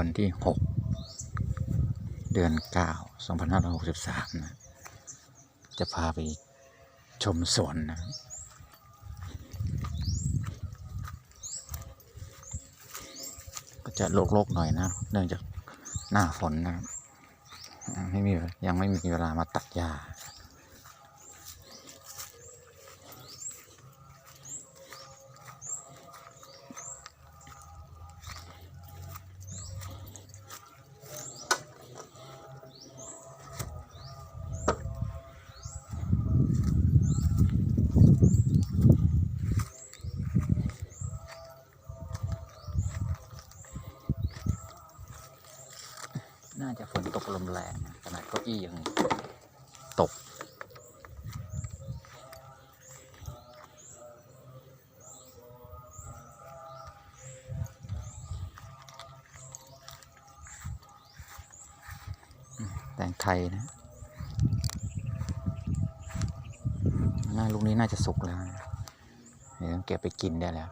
วันที่ 6 เดือน 9 2563 นะ จะพาไปชมสวนนะก็จะโลกๆหน่อยนะ เนื่องจากหน้าฝนนะครับอ่าไม่มียังไม่มีเวลามาตัดหญ้า น่าจะฝนตกลมแรงนะขนาดเกี้ยังตก แตงไทยนะน่าลูกนี้น่าจะสุกแล้ว เดี๋ยวต้องเก็บไปกินได้แล้ว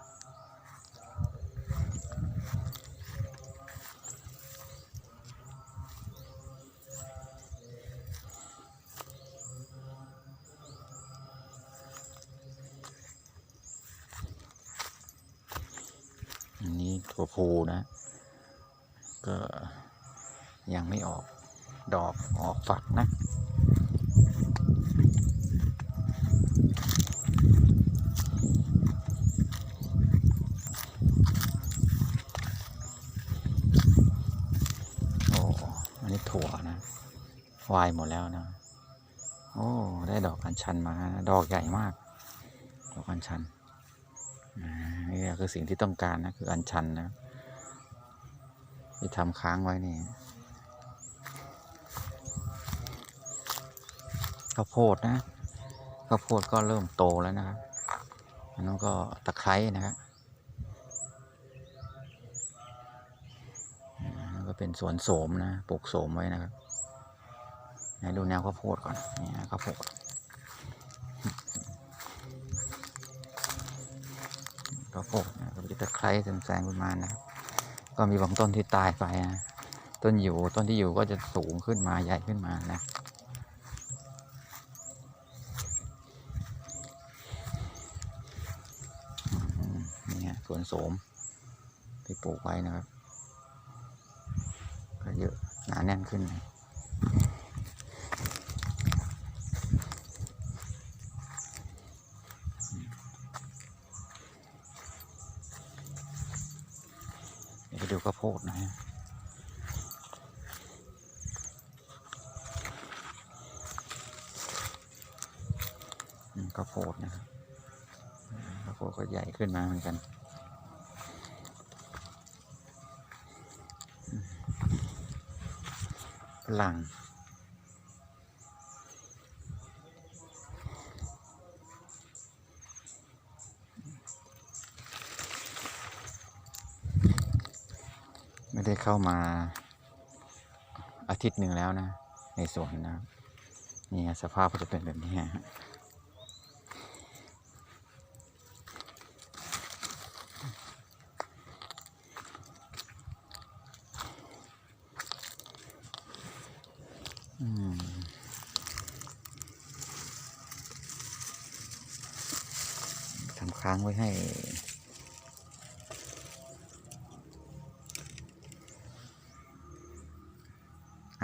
อันนี้ถั่วพูนะ ก็ยังไม่ออกดอกออกฝักนะโอ้อันนี้ถั่วนะวายหมดแล้วนะ โอ้ ได้ดอกอัญชันมา ดอกใหญ่มาก ดอกอัญชันอ่า นี่คือสิ่งที่ต้องการนะคืออัญชันนะที่ทำค้างไว้นี่ข้าวโพดนะข้าวโพดก็เริ่มโตแล้วนะครับอันนั้นก็ตะไคร้นะครับอ่าแล้วก็เป็นสวนโสมนะปลูกโสมไว้นะครับไหนดูแนวข้าวโพดก่อนนี่ข้าวโพด ข้าวโพดนะก็จะตะไคร้แซงๆขึ้นมานะครับก็มีบางต้นที่ตายไปนะต้นอยู่ต้นที่อยู่ก็จะสูงขึ้นมาใหญ่ขึ้นมานะนี่ฮะสวนโสมที่ปลูกไว้นะครับ ก็เยอะหนาแน่นขึ้นนะ ดี๋ยวไปดูข้าวโพดนะฮะข้าวโพดนะครับข้าวโพดก็ใหญ่ขึ้นมาเหมือนกัน หลัง ได้เข้ามาอาทิตย์หนึ่งแล้วนะ ในสวนนะครับนี่สภาพก็จะเป็นแบบนี้ฮะทำค้างไว้ให้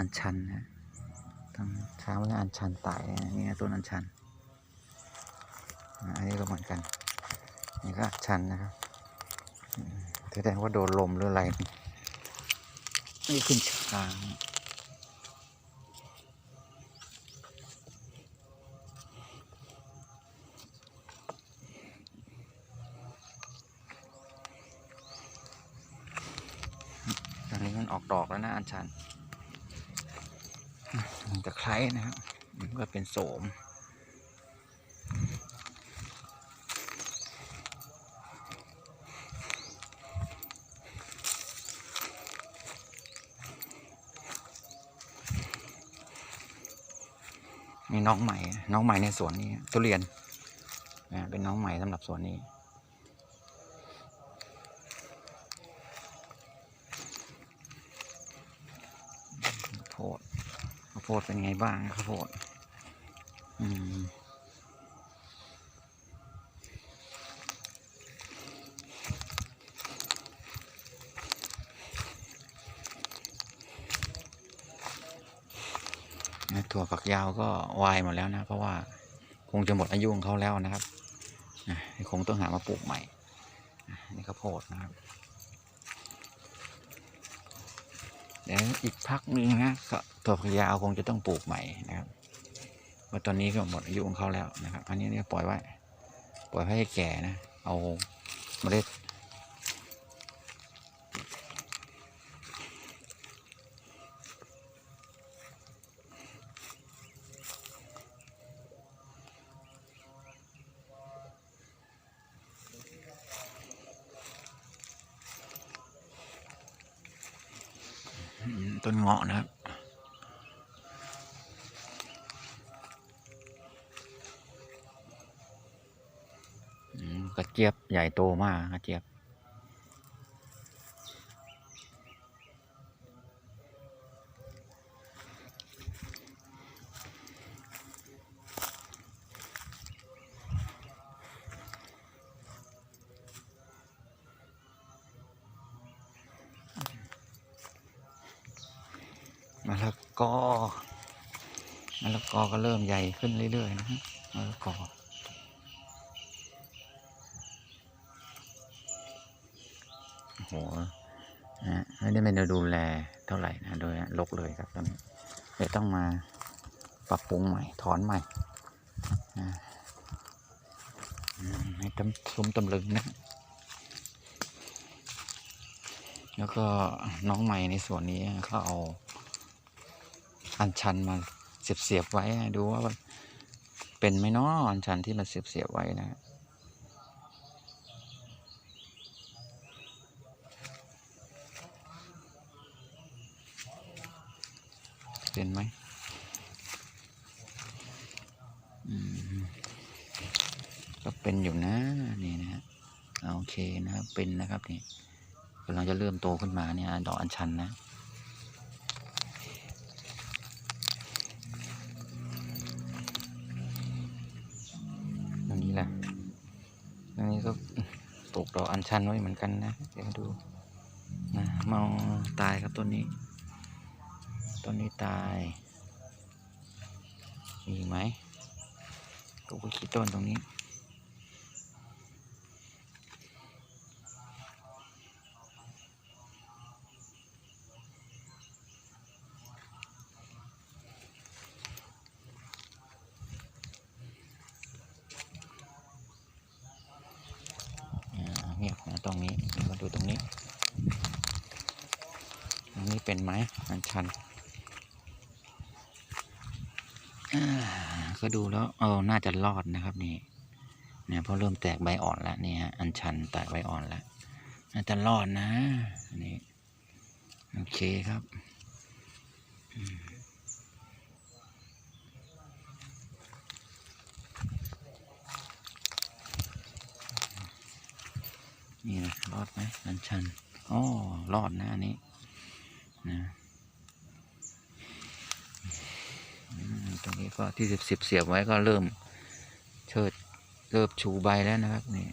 อัญชันนะทำค้างไว้ให้อัญชันไต่นะนี่ต้นอัญชันอันนี้ก็เหมือนกันนี่ก็อัญชันนะครับแสดงว่าโดนลมหรืออะไรนี่ขึ้นช้างตอนนี้มันออกดอกแล้วนะอัญชัน ตะไคร้นะครับมันก็เป็นโสมมีน้องใหม่ น้องใหม่ในสวนนี้ ทุเรียนนะเป็นน้องใหม่สำหรับสวนนี้ อ ดข้าว โพดเป็นไงบ้างข้าวโพดถั่วฝักยาวก็วายหมดแล้วนะ เพราะว่าคงจะหมดอายุของเขาแล้วนะครับคงต้องหามาปลูกใหม่นะนี่ข้าวโพดนะครับ เดี๋ยวอีกพักหนึงนะก็ถั่วฝักยาวคงจะต้องปลูกใหม่นะครับเพราะตอนนี้ก็หมดอายุของเขาแล้วนะครับ อันนี้เนี่ยปล่อยไว้ ปล่อยให้แก่นะ เอาเมล็ด ต้นเงาะนะครับกระเจี๊ยบใหญ่โตมากกระเจี๊ยบ มะละกอมะละกอก็เริ่มใหญ่ขึ้นเรื่อยๆนะฮะมะละกอโหนะไม่ได้ไม่ได้ดูแลเท่าไหร่นะโดยลกเลยครับตอนนี้เดี๋ยวต้องมาปรับปรุงใหม่ ถอนใหม่ให้ตำซุ้มตำลึงนะ แล้วก็น้องใหม่ในส่วนนี้เขาเอา อันชันมาเสียบเสียบๆไว้ดูว่าเป็นไหมเนาะอันชันที่มันเสียบเสียบๆไว้นะเป็นไหมอืมก็เป็นอยู่นะนี่นะฮะโอเคนะครับเป็นนะครับนี่กำลังจะเริ่มโตขึ้นมาเนี่ยดอกอัญชันนะ ตรงนี้แหละตรงนี้ ก็ปลูกดอกอัญชันไว้เหมือนกันนะเดี๋ยวดูนะเมาตายครับต้นนี้ ต้นนี้ตาย มีไหมก็ไปขี้ต้นตรงนี้ อ่าเงียบนะ ตรงนี้มาดูตรงนี้ตรงนี้เป็นไม้อันชันก็ดูแล้วเออน่าจะรอดนะครับนี่เนี่ยเพราะเริ่มแตกใบอ่อนแล้วนี่ฮะอันชันแตกใบอ่อนแล้วน่าจะรอดนะนี่โอเคครับอืมนี่นะ รอดไหมอันชันอ๋อรอดนะอันนี้นะตรงนี้ก็ที่สิบสิบเสียบไว้ก็เริ่มเชิดเริ่มชูใบแล้วนะครับนี่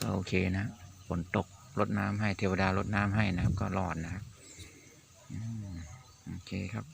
ก็โอเคนะฝนตกรดน้ำให้เทวดารดน้ำให้นะครับก็รอดนะครับโอเคครับ